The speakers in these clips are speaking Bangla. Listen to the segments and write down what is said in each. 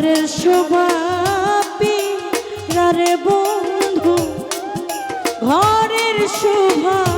ঘরের শোভাপি রে বন্ধু ঘরের শোভা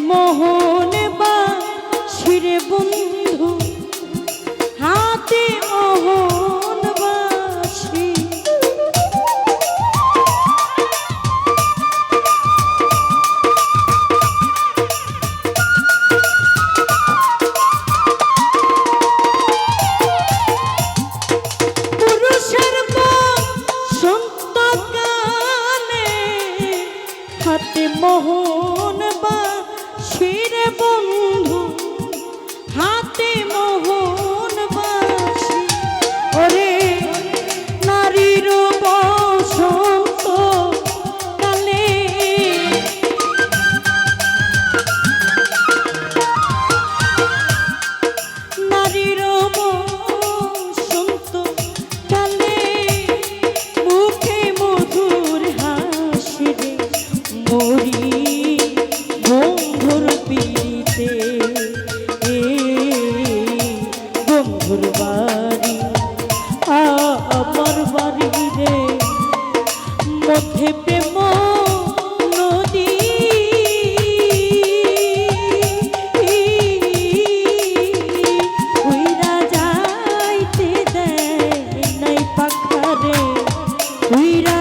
মোহন বা শিরে বন্ধু উইরা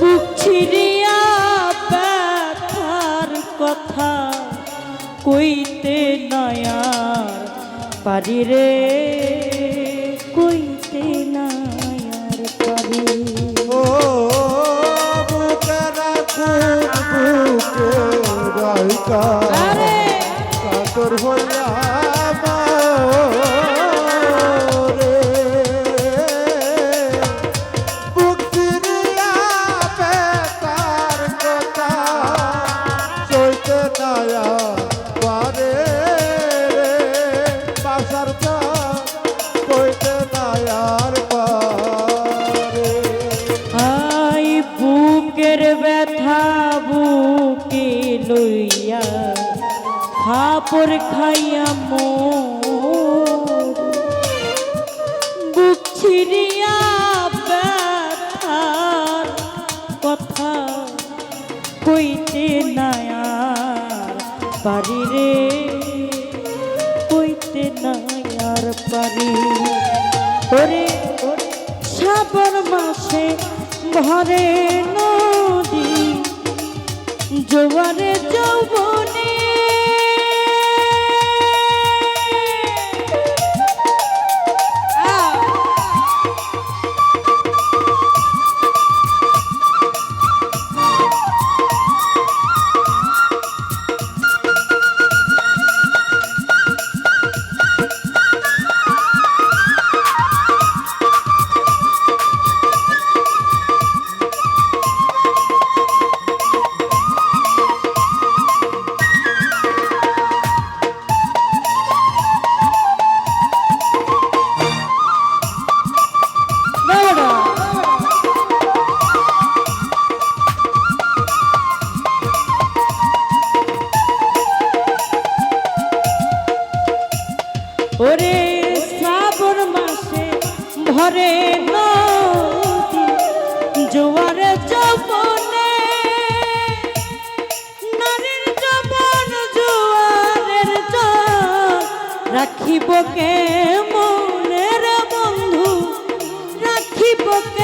বুক ছিড়িয়া ব্যথার কথা কইতে নয়া পারি রে কইতে নয়ার পারি। ও বুকে রাখুন বুকে রাইকা কাতর হইয়া লইয়া খাপড় খাইয়া মোর। বুক ব্যথার কথা কইতে নায়ার পারি রে। কইতে নায়ার পারি। ওরে শ্রাবণ মাসে ভরে নদী জোয়ারে যৌবনে জোয়ারে যৌবনে নারীর যৌবন জোয়ারের জল রাখিব কে মনের বন্ধু? রাখিব কে